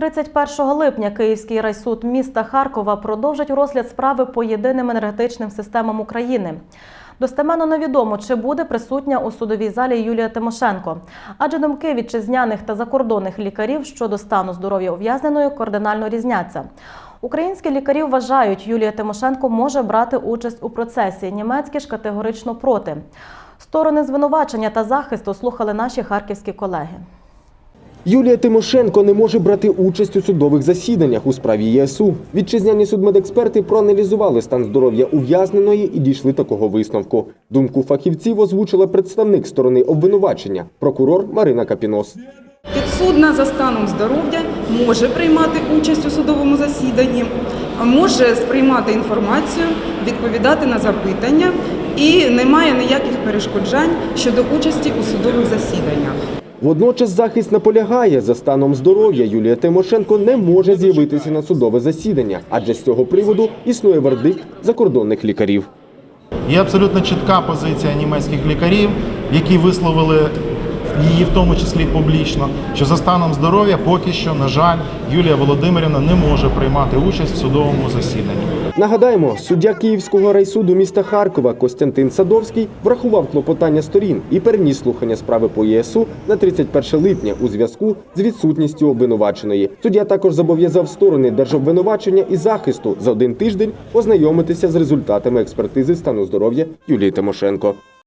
31 липня Київський райсуд міста Харкова продовжить розгляд справи по єдиним енергетичним системам України. Достеменно невідомо, чи буде присутня у судовій залі Юлія Тимошенко, адже думки вітчизняних та закордонних лікарів щодо стану здоров'я ув'язненої кардинально різняться. Українські лікарі вважають, Юлія Тимошенко може брати участь у процесі. Німецькі ж категорично проти. Сторони звинувачення та захисту слухали наші харківські колеги. Юлія Тимошенко не може брати участь у судових засіданнях у справі ЄСУ. Вітчизняні судмедексперти проаналізували стан здоров'я ув'язненої і дійшли такого висновку. Думку фахівців озвучила представник сторони обвинувачення, прокурор Марина Капінос. Підсудна за станом здоров'я може приймати участь у судовому засіданні, може сприймати інформацію, відповідати на запитання і немає ніяких перешкоджань щодо участі у судових засіданнях. Водночас захист наполягає, за станом здоров'я Юлія Тимошенко не може з'явитися на судове засідання, адже з цього приводу існує вердикт закордонних лікарів. Є абсолютно чітка позиція німецьких лікарів, які висловили її в тому числі публічно, що за станом здоров'я поки що, на жаль, Юлія Володимирівна не може приймати участь в судовому засіданні. Нагадаємо, суддя Київського райсуду міста Харкова Костянтин Садовський врахував клопотання сторін і переніс слухання справи по ЄСУ на 31 липня у зв'язку з відсутністю обвинуваченої. Суддя також зобов'язав сторони держобвинувачення і захисту за один тиждень ознайомитися з результатами експертизи стану здоров'я Юлії Тимошенко.